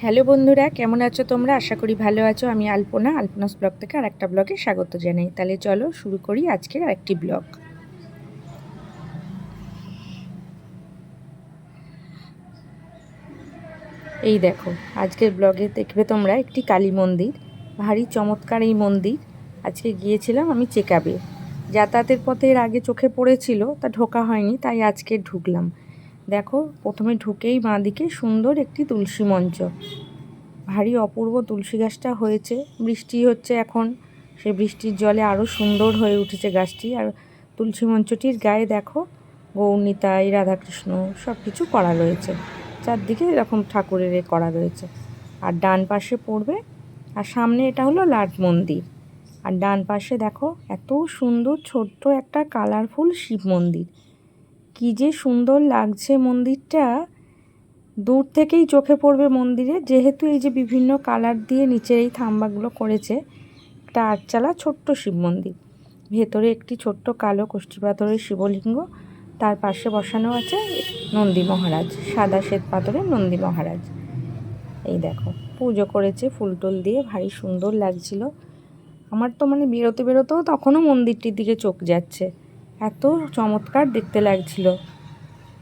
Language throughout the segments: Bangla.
হ্যালো বন্ধুরা, কেমন আছো তোমরা? আশা করি ভালো আছো। আমি আলপনা, আলপনাস ব্লগ থেকে আর একটা ব্লগে স্বাগত জানাই। তাহলে চলো শুরু করি আজকের আরেকটি ব্লগ। এই দেখো, আজকের ব্লগে দেখবে তোমরা একটি কালী মন্দির। ভারী চমৎকার এই মন্দির। আজকে গিয়েছিলাম আমি চেকাবে। যাতায়াতের পথে এর আগে চোখে পড়েছিল, তা ঢোকা হয়নি, তাই আজকে ঢুকলাম। দেখো, প্রথমে ঢুকেই বাঁ দিকে সুন্দর একটি তুলসী মঞ্চ। ভারী অপূর্ব তুলসী গাছটা হয়েছে। বৃষ্টি হচ্ছে এখন। সেই বৃষ্টির জলে আরও সুন্দর হয়ে উঠেছে গাছটি। আর তুলসী মঞ্চটির গায়ে দেখো, গৌরনীতাই, রাধাকৃষ্ণ সব কিছু করা রয়েছে। চারদিকে এরকম ঠাকুরের এ করা রয়েছে। আর ডান পাশে পড়বে, আর সামনে এটা হলো লাট মন্দির। আর ডান পাশে দেখো, এত সুন্দর ছোট্ট একটা কালারফুল শিব মন্দির। কী যে সুন্দর লাগছে মন্দিরটা। দূর থেকেই চোখে পড়বে মন্দিরে। যেহেতু এই যে বিভিন্ন কালার দিয়ে নিচের এই থাম্বাগুলো করেছে, একটা আটচালা ছোট্ট শিব মন্দির। ভেতরে একটি ছোট্ট কালো কষ্টি পাথরের শিবলিঙ্গ, তার পাশে বসানো আছে নন্দী মহারাজ, সাদা শ্বেত পাথরের নন্দী মহারাজ। এই দেখো, পুজো করেছে ফুল টুল দিয়ে, ভারী সুন্দর লাগছিল। আমার তো মানে বেরোতে বেরোতেও তখনও মন্দিরটির দিকে চোখ যাচ্ছে। এত চমৎকার দেখতে লাগছিল।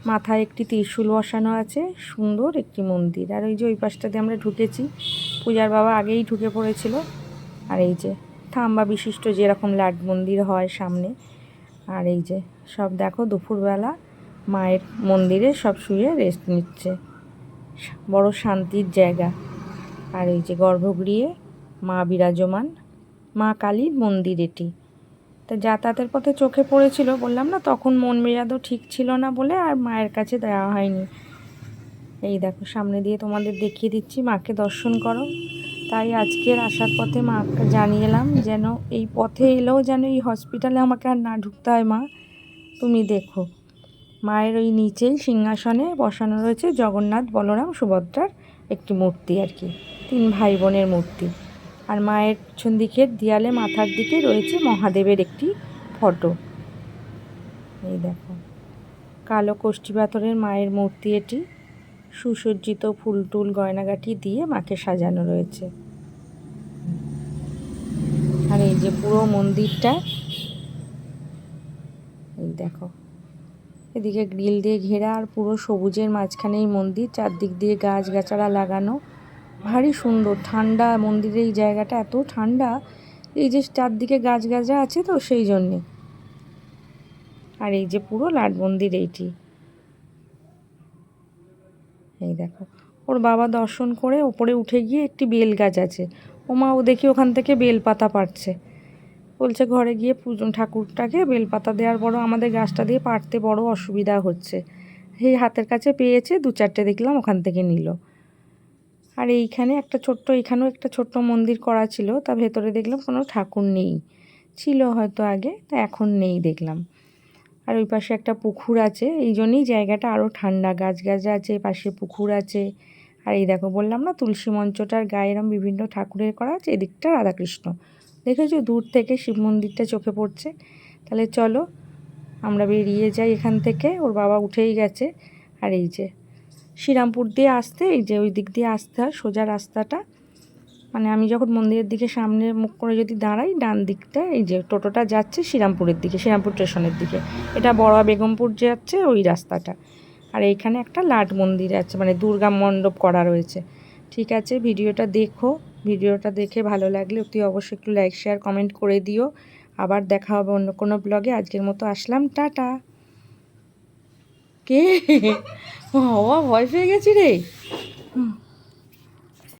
মাথায় একটি ত্রিশূল বসানো আছে, সুন্দর একটি মন্দির। আর ওই যে ওই পাশটাতে আমরা ঢুকেছি, পূজার বাবা আগেই ঢুকে পড়েছিল। আর এই যে থাম্বা বিশিষ্ট যেরকম লাট মন্দির হয় সামনে, আর এই যে সব দেখো দুপুরবেলা, মায়ের মন্দিরে সব শুয়ে রেস্ট নিচ্ছে। বড় শান্তির জায়গা। আর এই যে গর্ভগৃহে মা বিরাজমান, মা কালীর মন্দির এটি। তা যাতায়াতের পথে চোখে পড়েছিল, বললাম, না, তখন মন মেজাদও ঠিক ছিল না বলে আর মায়ের কাছে দেওয়া হয়নি। এই দেখো, সামনে দিয়ে তোমাদের দেখিয়ে দিচ্ছি, মাকে দর্শন করো। তাই আজকের আসার পথে মাকে জানিয়ে এলাম, যেন এই পথে এলেও যেন এই হসপিটালে আমাকে আর না ঢুকতে হয় মা। তুমি দেখো, মায়ের ওই নিচেই সিংহাসনে বসানো রয়েছে জগন্নাথ বলরাম সুভদ্রার একটি মূর্তি আর কি, তিন ভাই বোনের মূর্তি। আর মায়ের পিছন দিকের দেয়ালে মাথার দিকে রয়েছে মহাদেবের একটি ফটো। এই দেখো। কালো কোষ্ঠী পাথরের মায়ের মূর্তি এটি। সুসজ্জিত ফুল টুল গয়নাগাটি দিয়ে মাকে সাজানো রয়েছে। আর এই যে পুরো মন্দিরটা, এই দেখো। এদিকে গ্রিল দিয়ে ঘেরা আর পুরো সবুজের মাঝখানে এই মন্দির, চারদিক দিয়ে গাছ গাছাড়া লাগানো। ভারী সুন্দর, ঠান্ডা মন্দিরের এই জায়গাটা এত ঠান্ডা, এই যে চারদিকে গাছ গাছরা আছে তো সেই জন্যে। আর এই যে পুরো লাট মন্দির এইটি। এই দেখো, ওর বাবা দর্শন করে ওপরে উঠে গিয়ে একটি বেল গাছ আছে। ও মা ও দেখি ওখান থেকে বেল পাতা পাড়ছে। বলছে ঘরে গিয়ে পুজো, ঠাকুরটাকে বেলপাতা দেওয়ার বড় আমাদের গাছটা দিয়ে পাড়তে বড় অসুবিধা হচ্ছে। সেই হাতের কাছে পেয়েছে, দু চারটে দেখলাম ওখান থেকে নিল। আর এইখানে একটা ছোট্ট, এখানেও একটা ছোট্ট মন্দির করা ছিল, তা ভেতরে দেখলাম কোনো ঠাকুর নেই। ছিল হয়তো আগে, তা এখন নেই দেখলাম। আর ওই পাশে একটা পুকুর আছে, এই জন্যই জায়গাটা আরও ঠান্ডা। গাছ গাছ আছে, পাশে পুকুর আছে। আর এই দেখো, বললাম না তুলসী মঞ্চটার গায়ে এরম বিভিন্ন ঠাকুরের করা আছে, এদিকটা রাধাকৃষ্ণ। দেখেছ? দূর থেকে শিব মন্দিরটা চোখে পড়ছে। তাহলে চলো, আমরা বেরিয়ে যাই এখান থেকে, ওর বাবা উঠেই গেছে। আর এই যে শ্রীরামপুর দিয়ে আসতে, এই যে ওই দিক দিয়ে আসতে হয়, সোজা রাস্তাটা। মানে আমি যখন মন্দিরের দিকে সামনে মুখ করে যদি দাঁড়াই, ডান দিকটা, এই যে টোটোটা যাচ্ছে শ্রীরামপুরের দিকে, শ্রীরামপুর স্টেশনের দিকে। এটা বড় বেগমপুর যাচ্ছে, ওই রাস্তাটা। আর এইখানে একটা লাট মন্দির আছে মানে দুর্গা মণ্ডপ করা রয়েছে। ঠিক আছে, ভিডিওটা দেখো। ভিডিওটা দেখে ভালো লাগলে তুই অবশ্যই একটু লাইক শেয়ার কমেন্ট করে দিও। আবার দেখা হবে অন্য কোনো ব্লগে আজকের মতো আসলাম, tata. K? 哦，我 what was I saying?